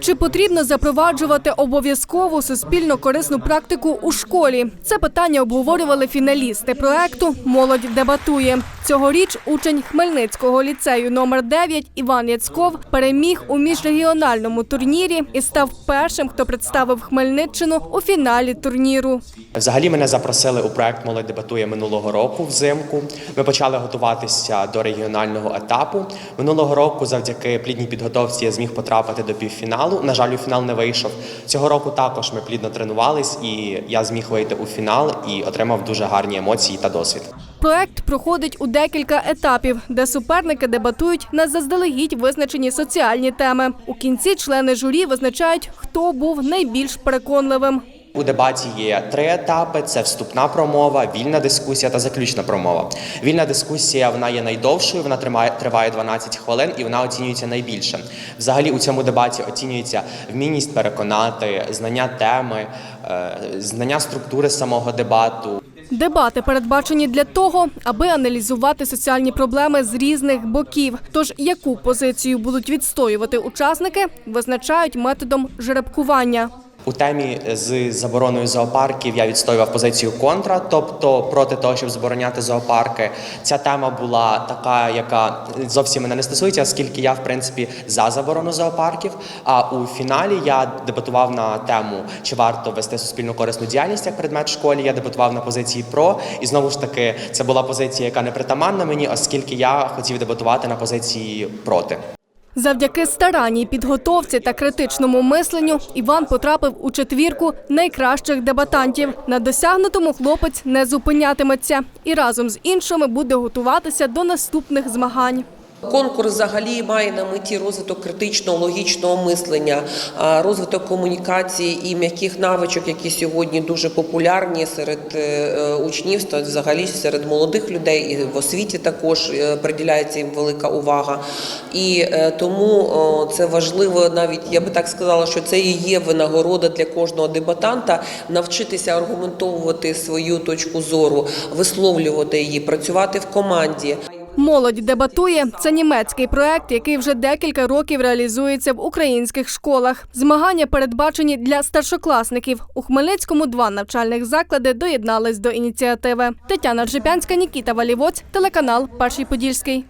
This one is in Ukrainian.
Чи потрібно запроваджувати обов'язкову суспільно корисну практику у школі? Це питання обговорювали фіналісти проекту Молодь дебатує. Цьогоріч учень Хмельницького ліцею номер 9 Іван Яцьков переміг у міжрегіональному турнірі і став першим, хто представив Хмельниччину у фіналі турніру. Взагалі мене запросили у проект Молодь дебатує минулого року взимку. Ми почали готуватися до регіонального етапу. Минулого року, завдяки плідній підготовці, я зміг потрапити до півфіналу. На жаль, у фінал не вийшов. Цього року також ми плідно тренувались, і я зміг вийти у фінал і отримав дуже гарні емоції та досвід. Проект проходить у декілька етапів, де суперники дебатують на заздалегідь визначені соціальні теми. У кінці члени журі визначають, хто був найбільш переконливим. У дебаті є три етапи: це вступна промова, вільна дискусія та заключна промова. Вільна дискусія вона є найдовшою, вона тримає триває 12 хвилин і вона оцінюється найбільше. Взагалі у цьому дебаті оцінюється вмінність переконати, знання теми, е, знання структури самого дебату. Дебати передбачені для того, аби аналізувати соціальні проблеми з різних боків. Тож яку позицію будуть відстоювати учасники, визначають методом жеребкування. У темі з забороною зоопарків я відстоював позицію контра, тобто проти того, щоб забороняти зоопарки. Ця тема була така, яка зовсім мене не стосується, оскільки я, в принципі, за заборону зоопарків. А у фіналі я дебатував на тему, чи варто вести суспільну корисну діяльність як предмет в школі. Я дебатував на позиції про, і знову ж таки, це була позиція, яка не притаманна мені, оскільки я хотів дебатувати на позиції проти. Завдяки старанній підготовці та критичному мисленню Іван потрапив у четвірку найкращих дебатантів. На досягнутому хлопець не зупинятиметься і разом з іншими буде готуватися до наступних змагань. Конкурс взагалі має на меті розвиток критичного логічного мислення, розвиток комунікації і м'яких навичок, які сьогодні дуже популярні серед е, е, взагалі серед молодих людей і в освіті також е, приділяється їм велика увага. І е, тому це важливо, навіть я би так сказала, що це і є винагорода для кожного дебатанта навчитися аргументовувати свою точку зору, висловлювати її, працювати в команді. Молодь дебатує. Це німецький проект, який вже декілька років реалізується в українських школах. Змагання передбачені для старшокласників. У Хмельницькому два навчальних заклади доєднались до ініціативи. Тетяна Джипянська, Нікіта Валівоць, телеканал Перший Подільський.